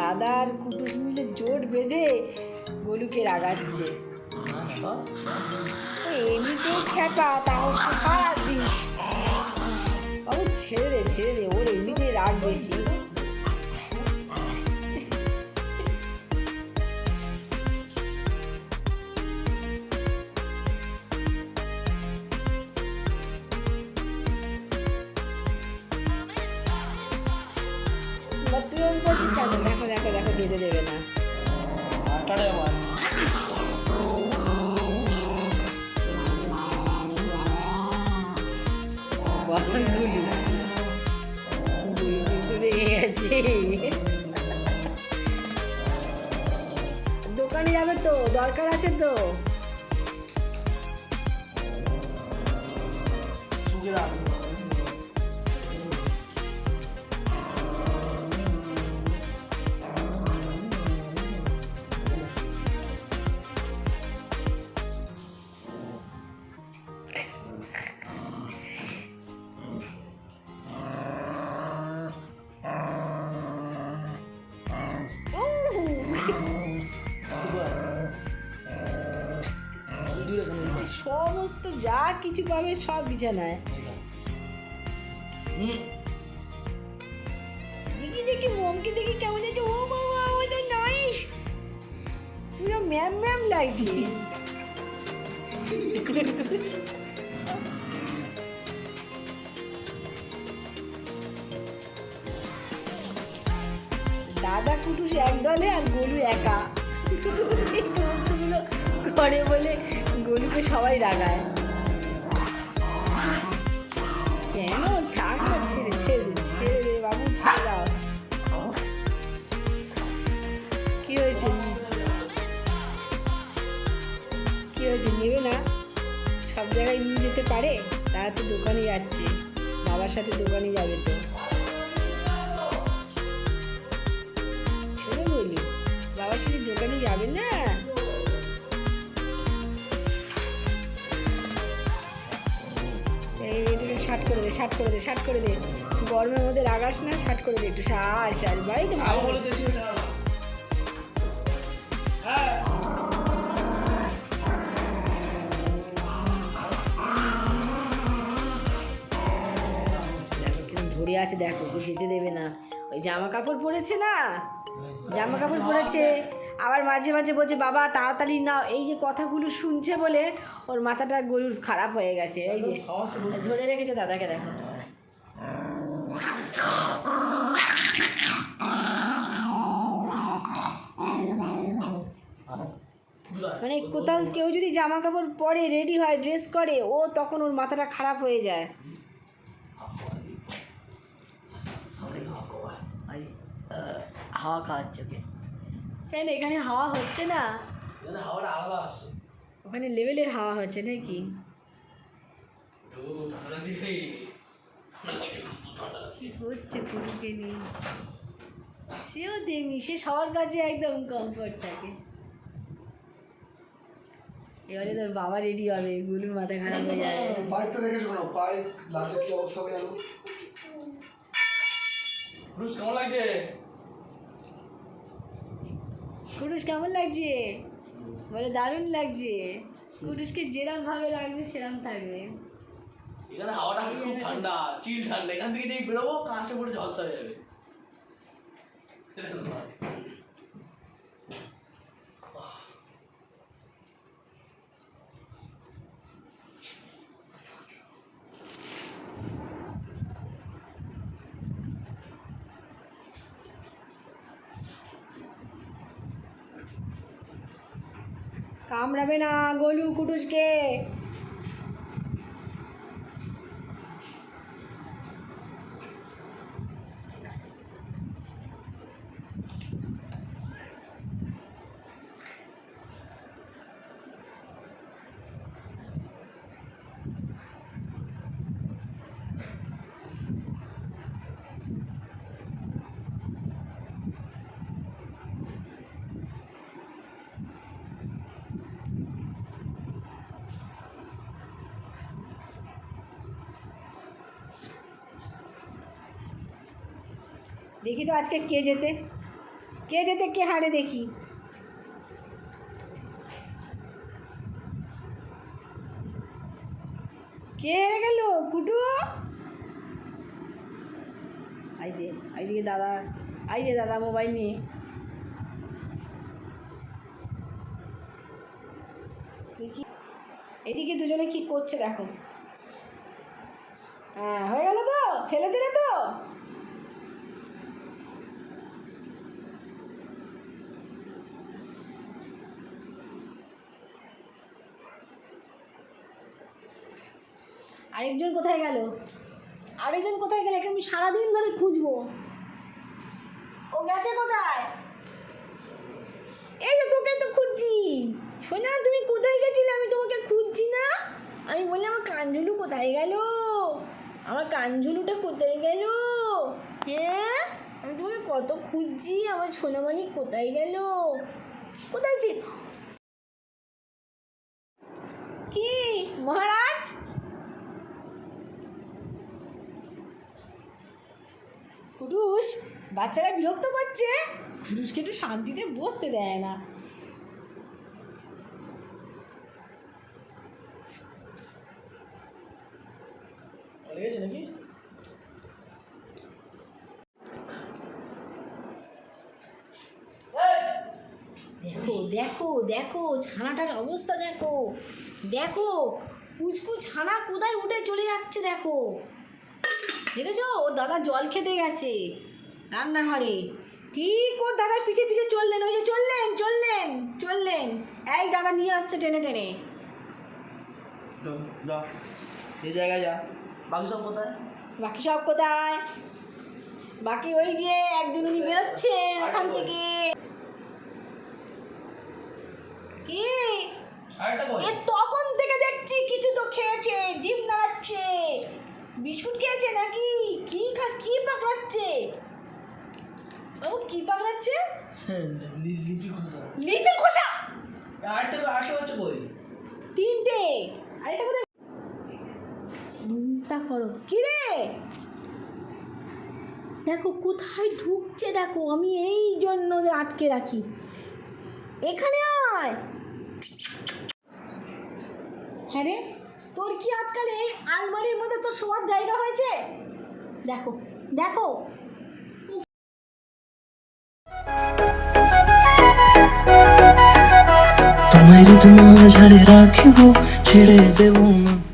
দাদা আর কুটুস মিলে জোট বেঁধে গোলুকে রাগাচ্ছে। এমনিতেও খেপা তাও ছেড়ে ছেড়ে ওর এমনিতে রাগ বেশি। দরকার আছে তো। সুখে রাখ সমস্ত যা কিছু পাবে সব বিছানায়। দেখি দেখি মোমকে দেখি কেমন আছে। ও বাবা ওটা নয় পুরো ম্যাম ম্যাম লাগছে দাদা কুটুস এক দলে আর গরু একা। এই সমস্তগুলো করে বলে গোলুকে সবাই রাগায়। কেন? থাক ছেড়ে ছেড়ে ছেড়ে দে বাবু, ছেড়ে দাও। কি হয়েছে? কি হয়েছে? নেবে না? সব জায়গায় নিয়ে যেতে পারে? তারা তো দোকানে যাচ্ছে। বাবার সাথে দোকানে যাবে তো। বলি। বাবার সাথে দোকানে যাবে না? শার্ট করে দে শার্ট করে দে শার্ট করে দে। গরমের মধ্যে রাগাস না শার্ট করে দে একটু শার্ট শার্ট বাড়িতে দেখো আছে দেখো যেতে দেবে না। ওই জামা কাপড় পরেছে না? জামা কাপড় পরেছে। আবার মাঝে মাঝে বলছে, বাবা, তাড়াতাড়ি নাও। এই যে কথাগুলো শুনছে বলে ওর মাথাটা গরুর খারাপ হয়ে গেছে। এই যে, ধরে রেখেছে দাদাকে দেখো। মানে কোথাও কেউ যদি জামা কাপড় পরে রেডি হয় ড্রেস করে, ও তখন ওর মাথাটা খারাপ হয়ে যায়। হাওয়া খাওয়াচ্ছে ওকে। কেন এখানে হাওয়া হচ্ছে না? এখানে হাওয়াটা আলাদা আসছে। ওখানে লেভেলের হাওয়া হচ্ছে নাকি। কি হচ্ছে কুকুরকে নিয়ে। সেও দেমি সে সবার কাছে একদম কমফোর্ট থাকে। এবারে তোর বাবা রেডি হবে গুলুর মাথা খারাপ হয়ে যাবে। পাইপটা রেখেছো কেন পাইপ লাগলে কি অবস্থা হবে কেমন লাগছে? কুটুস কেমন লাগছে? বলে দারুণ লাগছে। কুটুসকে যেরম ভাবে লাগবে, সেরম থাকবে। এখানে হাওয়াটা খুব ঠান্ডা চিল ঠান্ডা। এখান থেকে যেই বেরোবো, কাঁচটা পড়ে ঝলসা যাবে। কামড়াবে না গলু কুটুসকে। দেখি তো আজকে কে যেতে কে যেতে কে হারে দেখি? কে হেরে গেল? কুটু? আই যে এইদিকে দাদা, আই যে দাদা মোবাইল নিয়ে। দেখি। এদিকে দুজনে কি করছে দেখো। হ্যাঁ হয়ে গেল তো? ফেলে দিলে তো? আরেকজন কোথায় গেল? আরেকজন কোথায় গেলে আমি সারাদিন ধরে খুঁজবো? ও গেছে কোথায়? এই তো তোকে তো খুঁজছি। শোনা তুমি কোথায় গেছিলে? আমি তোমাকে খুঁজছি না। আমি বললাম, আমার কাঞ্জুলু কোথায় গেল? আমার কাঞ্জুলুটা কোথায় গেল? হ্যাঁ? আমি তোমাকে কত খুঁজছি? আমার সোনামানি কোথায় গেল? কোথায় ছিল? কি? মহারাজ? বাচ্চারা বিরক্ত করছে। পুরুষকে একটু শান্তিতে বসতে দেয় না। নাকি? দেখো দেখো দেখো ছানাটার অবস্থা দেখো। দেখো পুচকু ছানা কোথায় উঠে চলে যাচ্ছে দেখো। দেখেছ? ওর দাদা জল খেতে গেছে। রান্নাঘরে। ঠিক ওর দাদার পিঠে পিঠে চললেন? ওই যে চললেন চললেন চললেন। এই দাদা নিয়ে আসছে টেনে টেনে। এই জায়গায় যা। বাকি সব কোথায়? বাকি সব কোথায়? বাকি ওই যে একজন উনি বেরোচ্ছেন ওখান থেকে। কি? তখন থেকে দেখছি কিছু তো খেয়েছে জিভ নাড়াচ্ছে। বিস্কুট খেয়েছে নাকি? কি খাস কি পাকড়াচ্ছে? ও কি পাকড়াচ্ছে লিজ লিচু খোসা! লিচু খোসা আরেকটা আরেকটা হচ্ছে কই তিনটে। আরেকটা কোথায়? চিন্তা করো। কি রে দেখো কোথায় ঢুকছে দেখো আমি এই জন্য আটকে রাখি। এখানে আয়! হ্যাঁ রে তোর কি আজকাল এই আলমারির মধ্যে তোর শোয়ার জায়গা হয়েছে? দেখো দেখো। তোমায় যদি মাঝারে রাখিব ছেড়ে দেব না।